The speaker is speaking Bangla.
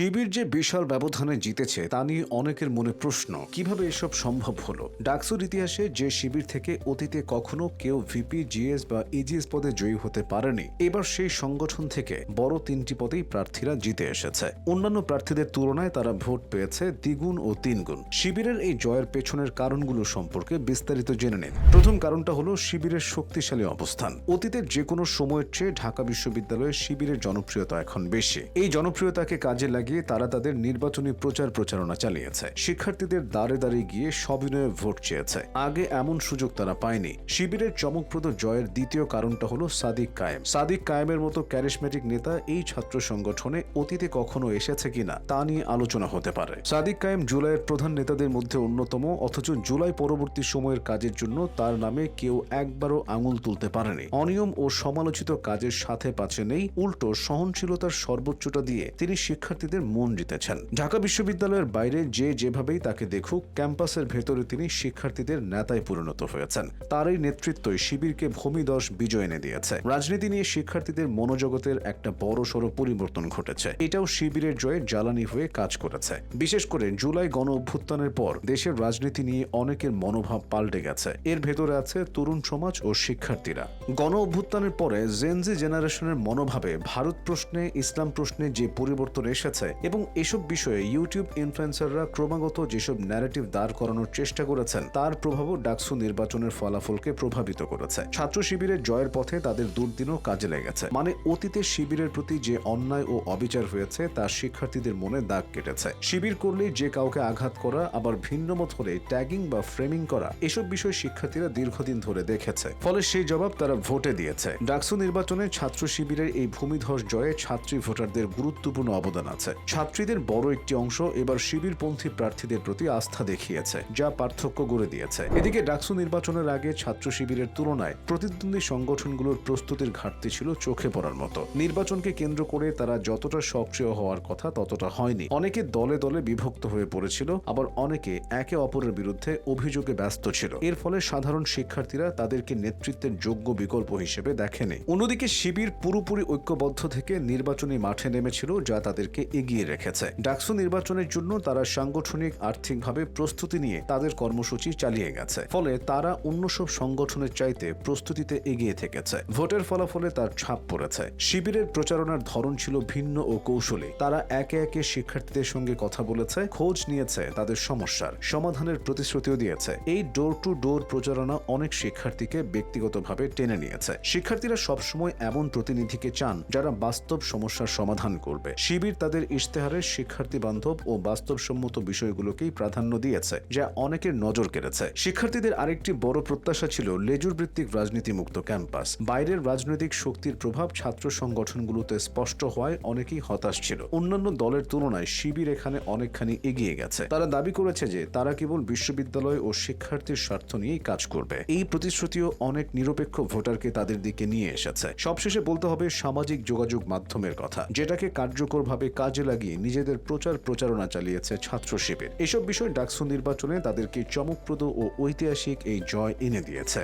শিবির যে বিশাল ব্যবধানে জিতেছে, তা নিয়ে অনেকের মনে প্রশ্ন, কীভাবে এসব সম্ভব হলো? ডাকসুর ইতিহাসে যে শিবির থেকে অতীতে কখনো কেউ ভিপি, জিএস বা ইজিএস পদে জয়ী হতে পারেনি, এবার সেই সংগঠন থেকে বড় তিনটি পদেই প্রার্থীরা জিতে এসেছে। অন্যান্য প্রার্থীদের তুলনায় তারা ভোট পেয়েছে দ্বিগুণ ও তিনগুণ। শিবিরের এই জয়ের পেছনের কারণগুলো সম্পর্কে বিস্তারিত জেনে নিন। প্রথম কারণটা হলো শিবিরের শক্তিশালী অবস্থান। অতীতের যে কোনো সময়ের চেয়ে ঢাকা বিশ্ববিদ্যালয়ে শিবিরের জনপ্রিয়তা এখন বেশি। এই জনপ্রিয়তাকে কাজে লাগিয়ে তারা তাদের নির্বাচনী প্রচার প্রচারণা চালিয়েছে। শিক্ষার্থীদের দাঁড়ে দাঁড়িয়ে গিয়ে সবিনয়ে ভোট চেয়েছে। আগে এমন সুযোগ তারা পায়নি। শিবিরের চমকপ্রদ জয়ের দ্বিতীয় কারণটা হলো সাদিক কায়েম। সাদিক কায়েমের মতো ক্যারিসমেটিক নেতা এই ছাত্র সংগঠনে অতীতে কখনো এসেছে কিনা তা নিয়ে আলোচনা হতে পারে। সাদিক কায়েম জুলাইয়ের প্রধান নেতাদের মধ্যে অন্যতম, অথচ জুলাই পরবর্তী সময়ের কাজের জন্য তার নামে কেউ একবারও আঙুল তুলতে পারেনি। অনিয়ম ও সমালোচিত কাজের সাথে পাচ্ছে নেই, উল্টো সহনশীলতার সর্বোচ্চটা দিয়ে তিনি শিক্ষার্থীদের মন জিতেছেন। ঢাকা বিশ্ববিদ্যালয়ের বাইরে যে যেভাবেই তাকে দেখুক, ক্যাম্পাসের ভেতরে তিনি শিক্ষার্থীদের নেতায় পরিণত হয়েছেন। তার এই নেতৃত্বই শিবিরকে ভূমিদশ বিজয় এনে দিয়েছে। রাজনীতি নিয়ে শিক্ষার্থীদের মনোজগতের একটা বড় সড় পরিবর্তন ঘটেছে। এটাও শিবিরের জয়ে জ্বালানি হয়ে কাজ করেছে। বিশেষ করে জুলাই গণ অভ্যুত্থানের পর দেশের রাজনীতি নিয়ে অনেকের মনোভাব পাল্টে গেছে। এর ভেতরে আছে তরুণ সমাজ ও শিক্ষার্থীরা। গণ অভ্যুত্থানের পরে জেনজি জেনারেশনের মনোভাবে ভারত প্রশ্নে, ইসলাম প্রশ্নে যে পরিবর্তন এসেছে এবং এসব বিষয়ে ইউটিউব ইনফ্লুয়েন্সাররা ক্রমাগত যেসব ন্যারেটিভ দাঁড় করানোর চেষ্টা করেছেন, তার প্রভাবও ডাকসু নির্বাচনের ফলাফলকে প্রভাবিত করেছে। ছাত্র শিবিরের জয়ের পথে তাদের দুর্দিনও কাজে লেগেছে। মানে অতীতে শিবিরের প্রতি যে অন্যায় ও অবিচার হয়েছে, তা শিক্ষার্থীদের মনে দাগ কেটেছে। শিবির করলে যে কাউকে আঘাত করা, আবার ভিন্নমত হলে ট্যাগিং বা ফ্রেমিং করা, এসব বিষয় শিক্ষার্থীরা দীর্ঘদিন ধরে দেখেছে। ফলে সেই জবাব তারা ভোটে দিয়েছে। ডাকসু নির্বাচনে ছাত্র শিবিরের এই ভূমিধস জয়ে ছাত্রী ভোটারদের গুরুত্বপূর্ণ অবদান আছে। ছাত্রীদের বড় একটি অংশ এবার শিবিরপন্থী প্রার্থীদের প্রতি আস্থা দেখিয়েছে, যা পার্থক্য গড়ে দিয়েছে। এদিকে ডাকসু নির্বাচনের আগে ছাত্র শিবিরের তুলনায় প্রতিদ্বন্দ্বী সংগঠনগুলোর প্রস্তুতির ঘাটতি ছিল চোখে পড়ার মতো। নির্বাচনকে কেন্দ্র করে তারা যতটা সক্রিয় হওয়ার কথা ততটা হয়নি। অনেকে দলে দলে বিভক্ত হয়ে পড়েছিল, আবার অনেকে একে অপরের বিরুদ্ধে অভিযোগে ব্যস্ত ছিল। এর ফলে সাধারণ শিক্ষার্থীরা তাদেরকে নেতৃত্বের যোগ্য বিকল্প হিসেবে দেখেনি। অন্যদিকে শিবির পুরোপুরি ঐক্যবদ্ধ থেকে নির্বাচনী মাঠে নেমেছিল, যা তাদেরকে এগিয়ে রেখেছে। ডাকসু নির্বাচনের জন্য তারা সাংগঠনিক আর্থিকভাবে প্রস্তুতি নিয়ে তাদের কর্মসূচি চালিয়ে গেছে। ফলে তারা অন্য সব সংগঠনের চাইতে প্রস্তুতিতে এগিয়ে থেকেছে। ভোটের ফলাফলে তার ছাপ পড়েছে। শিবিরের প্রচারণার ধরন ছিল ভিন্ন ও কৌশলী। তারা একে একে শিক্ষার্থীদের সঙ্গে কথা বলেছে, খোঁজ নিয়েছে তাদের সমস্যার সমাধানের প্রতিশ্রুতিও দিয়েছে। এই ডোর টু ডোর প্রচারণা অনেক শিক্ষার্থীকে ব্যক্তিগতভাবে টেনে নিয়েছে। শিক্ষার্থীরা সবসময় এমন প্রতিনিধিকে চান যারা বাস্তব সমস্যার সমাধান করবে। শিবির তাদের ইশতেহারে শিক্ষার্থী বান্ধব ও বাস্তবসম্মত বিষয়গুলোকেই প্রাধান্য দিয়েছে, যা অনেকের নজর কেড়েছে। শিক্ষার্থীদের আরেকটি বড় প্রত্যাশা ছিল লেজুর ভিত্তিক রাজনীতি মুক্ত ক্যাম্পাস। বাইরের রাজনৈতিক শক্তির প্রভাব ছাত্র সংগঠনগুলোতে স্পষ্ট হওয়ায় অনেকেই হতাশ ছিল। অন্যান্য দলের তুলনায় শিবির এখানে অনেকখানি এগিয়ে গেছে। তারা দাবি করেছে যে তারা কেবল বিশ্ববিদ্যালয় ও শিক্ষার্থীর স্বার্থ নিয়েই কাজ করবে। এই প্রতিশ্রুতিও অনেক নিরপেক্ষ ভোটারকে তাদের দিকে নিয়ে এসেছে। সবশেষে বলতে হবে সামাজিক যোগাযোগ মাধ্যমের কথা, যেটাকে কার্যকরভাবে কাজে লাগিয়ে নিজেদের প্রচার প্রচারণা চালিয়েছে ছাত্র শিবির। এসব বিষয় ডাকসু নির্বাচনে তাদেরকে চমকপ্রদ ও ঐতিহাসিক এই জয় এনে দিয়েছে।